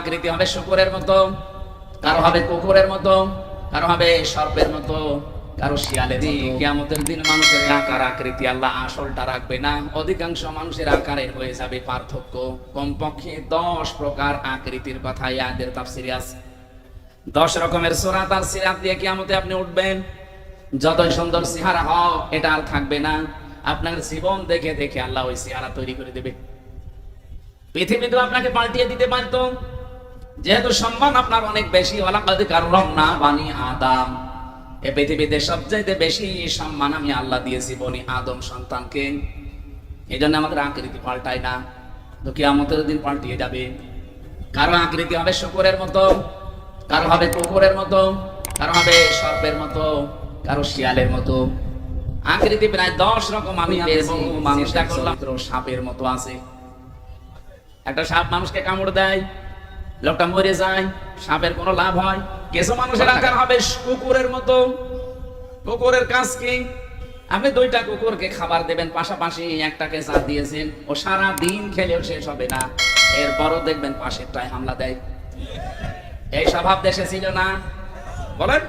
আকৃতি হবে শুকুরের মতো, কারও হবে কুকুরের মতো, কারও হবে সর্পের মতো, কারও কেমতের দিন মানুষের আকার আকৃতি আল্লাহ আসলটা রাখবে না। অধিকাংশ মানুষের আকারের হয়ে যাবে পার্থক্য। কমপক্ষে দশ প্রকার আকৃতির কথা ইয়াদের তাফসিরে আছে। দশ রকমের সোরাত আর সিরাত দিয়ে কিয়ামতে আপনি উঠবেন। যতই সুন্দর চেহারা হোক এটা আর থাকবে না। আপনার জীবন দেখে দেখে আল্লাহ ওই চেহারা তৈরি করে দেবে। পৃথিবীতে আপনাকে পাল্টিয়ে দিতে পারত। যেহেতু সম্মান আপনার অনেক বেশি ওলাকাদ কারণ না বানি আদাম। এ পৃথিবীতে সবচাইতে বেশি সম্মান আমি আল্লাহ দিয়েছি বনি আদম সন্তানকে। এই জন্য আমাদের আকৃতি পাল্টায় না। তো কিয়ামতের দিন পাল্টিয়ে যাবে। কারও আকৃতি হবে শুকুরের মতো, কারও হবে কুকুরের মতো, কারও হবে সর্পের মতো। কারও শিয়ালের মতো। আকৃতি প্রায় দশ রকম আমি পেয়েছি। মানুষটা করলাম। সাপের মতো আছে। একটা সাপ মানুষকে কামড় দেয় লোকটা মরে যায় সাপের কোনো লাভ হয়। কিছু মানুষের আকার হবে কুকুরের মতো। কুকুরের কাজ কি? আপনি দুইটা কুকুরকে খাবার দেবেন পাশাপাশি একটাকে চা দিয়েছেন। ও সারা দিন খেলেও শেষ হবে না। এরপরও দেখবেন পাশেরটায় হামলা দেয়। এই স্বভাব দেশে ছিল না। বলেন।